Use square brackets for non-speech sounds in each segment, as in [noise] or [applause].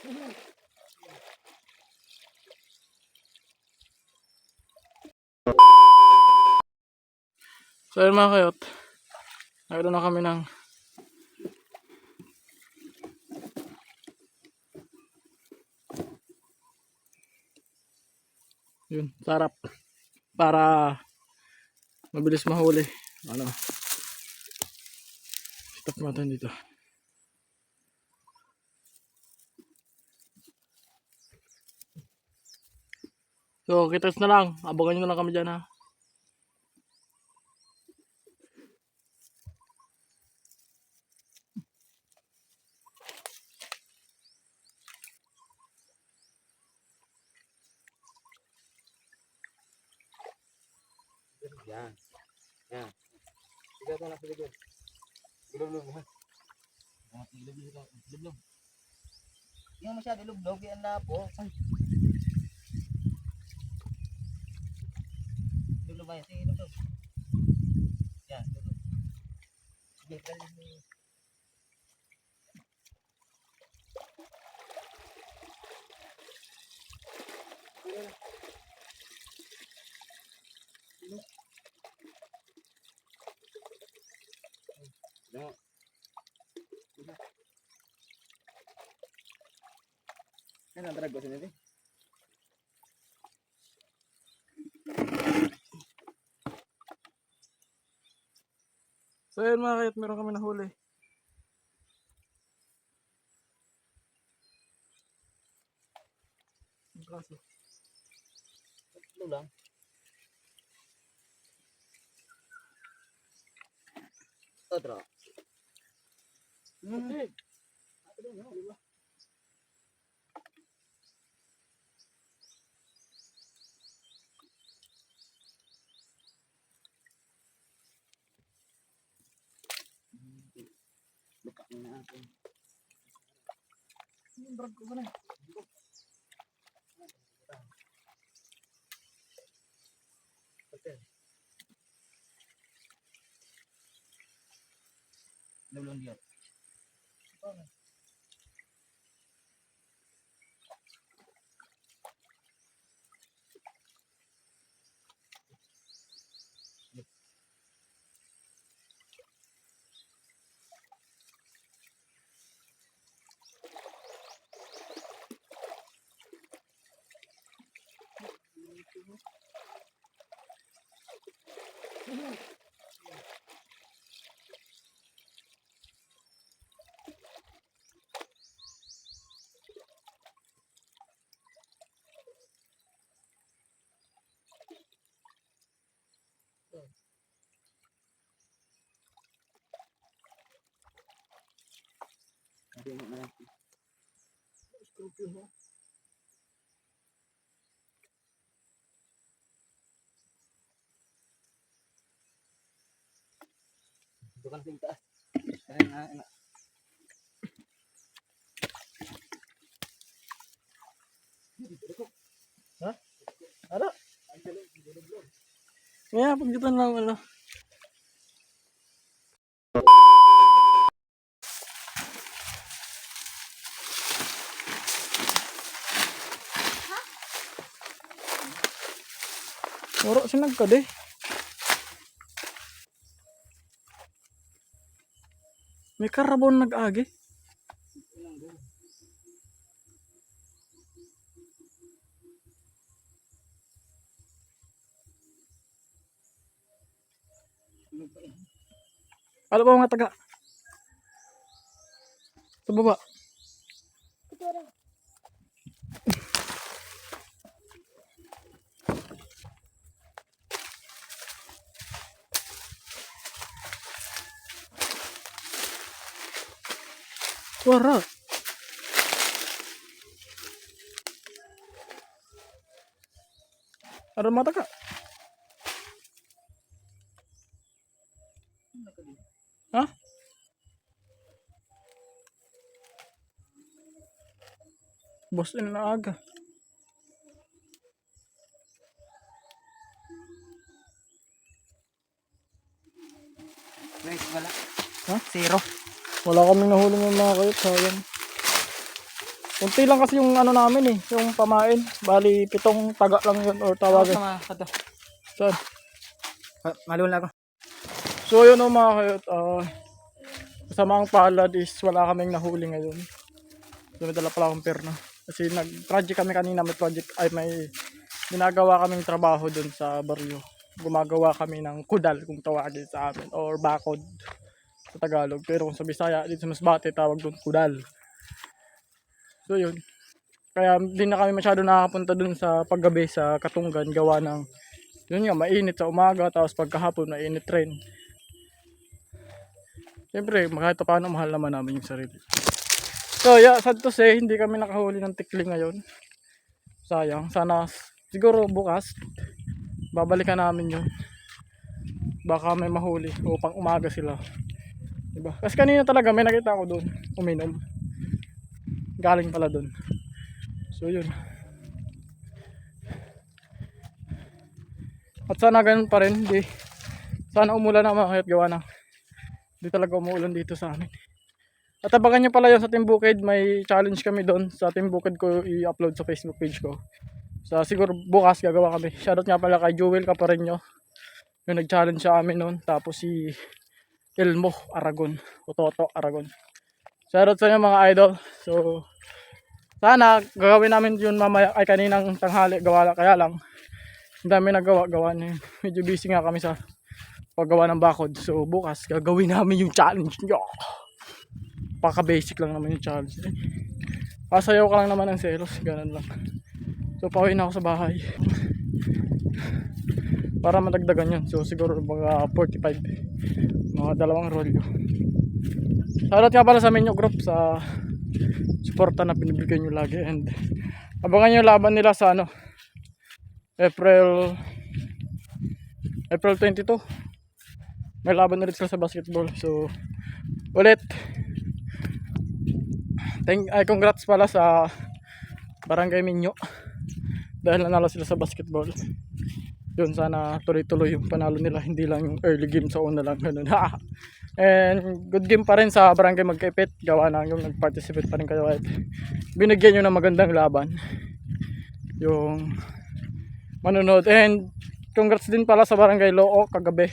So yun mga kayot. Nakita na kami ng yun, sarap. Para mabilis mahuli. Ano? Stop natin dito so kitas na lang abangan nyo na lang kami dyan ha Yan. Yan. Sigat mo lang sa likod. Ilog-log ha. Yan, ilog-log. Ilog-log. Yung masyado ilog-log, yan na po. Ay. Ilog-log ba yan? Sige, ilog-log. Yan, ilog-log. Sige, kalin mo. No. Yan ang sinili. So yun mga kayot meron kami nahuli Ang klase. Tatlo lang. Otro. Hmm. Buka na natin. Yung drag ko ba na Mo na. Ito kan sing taas. Kaya na na. Ano? Kaya pagkitan lang ano. Oro sinag ka de. May karabon nag-agi. Ano ba mga taga? Sa baba. Suara. Ada mata kak? Hah? Bos ini na aga. Guys, wala. Ha? Zero. Wala kaming nahuli ng mga kayot, sayang. Kunti lang kasi yung ano namin eh, yung pamain. Bali, pitong taga lang yun or tawagan. Sama ka to. Saan? Malun ako. So yun o mga kayot, ah kasama ang palad is wala kaming nahuli ngayon. So may dala pala akong perno. Kasi nag-project kami kanina, may project, ay may ginagawa kaming trabaho dun sa baryo. Gumagawa kami ng kudal kung tawagin sa amin or bakod sa Tagalog. Pero sa Bisaya, dito sa Masbate tawag dun kudal. So yun. Kaya hindi na kami masyado nakakapunta dun sa paggabi sa Katunggan gawa ng yun nga, mainit sa umaga, tapos pagkahapon, mainit rin. Siyempre, kahit pa paano, mahal naman namin yung sarili. So, yeah, sad to say, hindi kami nakahuli ng tikling ngayon. Sayang. Sana, siguro bukas, babalikan namin yun. Baka may mahuli upang umaga sila. Diba? Kasi kanina talaga, may nakita ako doon, uminom. Galing pala doon. So, yun. At sana ganun pa rin, di. Sana umulan na mga gawa na. Di talaga umuulan dito sa amin. At abangan nyo pala yun sa Team Bukid, may challenge kami doon sa Team Bukid ko i-upload sa Facebook page ko. So siguro bukas gagawa kami. Shoutout nga pala kay Jewel Capareño. Yung nag-challenge sa amin noon. Tapos si Elmo Aragon. O Toto Aragon. Shoutout sa inyo mga idol. So sana gagawin namin yun mamaya ay kaninang tanghali gawa kaya lang ang dami nagawa gawa na yun. medyo busy nga kami sa paggawa ng bakod so bukas gagawin namin yung challenge nyo paka basic lang naman yung challenge pasayaw ka lang naman ng selos ganun lang so pauwi na ako sa bahay para madagdagan yun so siguro mga 45 mga dalawang rolyo. Shoutout nga pala sa Minyo Group sa suporta na binibigay nyo lagi. And abangan nyo laban nila sa ano April April 22 may laban na rin sila sa basketball. So ulit. Thank ay congrats pala sa Barangay Minyo. Dahil nanalo sila sa basketball yun sana tuloy-tuloy yung panalo nila. Hindi lang yung early game sa una lang. Ganun. And good game pa rin sa Barangay Magkaipit. Gawa na yung nag-participate pa rin kayo. At binigyan nyo ng magandang laban. Yung manonood. And congrats din pala sa Barangay Loo kagabi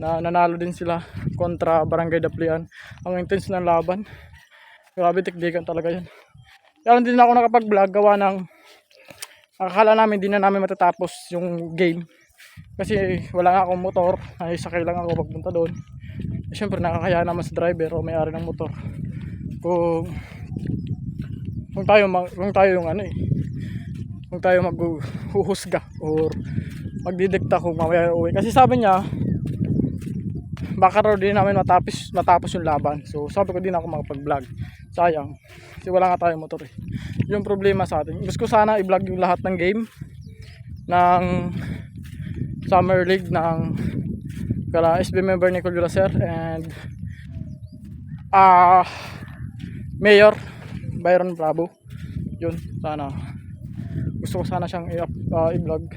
na nanalo din sila kontra Barangay Daplian. Ang intense ng laban. Grabe tikdikan talaga yun. Kaya hindi na ako nakapag vlog gawa ng akala namin di na namin matatapos yung game. Kasi wala nga akong motor. Ay sakay lang ako pagpunta doon. Eh, syempre nakakaya naman sa driver o may-ari ng motor. Kung kung tayo mag- kung tayo yung ano eh. Kung tayo maghuhusga or magdidikta kung mamaya uwi kasi sabi niya baka raw din namin matapos matapos yung laban. So sabi ko din ako makapag vlog sayang kasi wala nga tayong motor eh. Yung problema sa atin gusto ko sana i-vlog yung lahat ng game ng Summer League ng kala SB member Nicole Gracer and ah Mayor Byron Bravo. Yun sana. Gusto ko sana siyang uh, i-vlog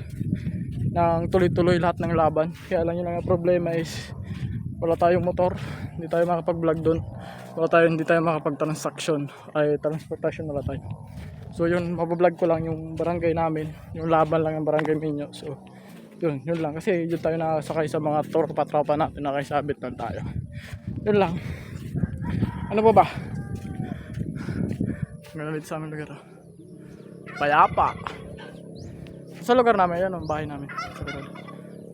ng tuloy-tuloy lahat ng laban. Kaya lang yun ang problema is wala tayong motor. Hindi tayo makapag-vlog doon wala tayo hindi tayo makapag-transaction. Ay transportation wala tayo. So yun mabablog ko lang yung barangay namin. Yung laban lang ng barangay Minyo. So yun yun lang. Kasi yun tayo nakasakay sa mga tropa-tropa natin nakisabit lang tayo. Yun lang. Ano pa ba? Dito sa aming lugar payapa! Sa lugar namin yan ang bahay namin.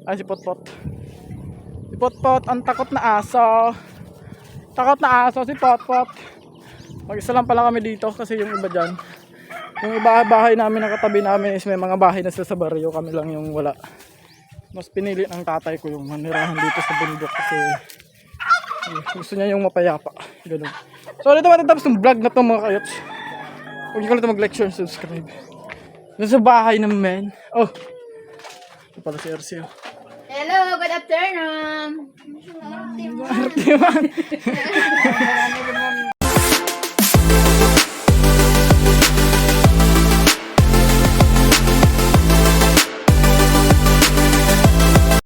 Ay si Potpot si Potpot ang takot na aso. Takot na aso si Potpot. Mag isa lang pala kami dito kasi yung iba dyan. Yung iba bahay namin na katabi namin is may mga bahay na sa baryo. Kami lang yung wala. Mas pinili ng tatay ko yung manirahan dito sa bundok kasi gusto niya yung mapayapa. Ganun. So dito matatapos ng vlog na to mga kayots. Huwag niyo kalimutan mag like share and subscribe. Doon sa bahay ng men. Oh! Ito pala si RC good afternoon. Arte man. [laughs]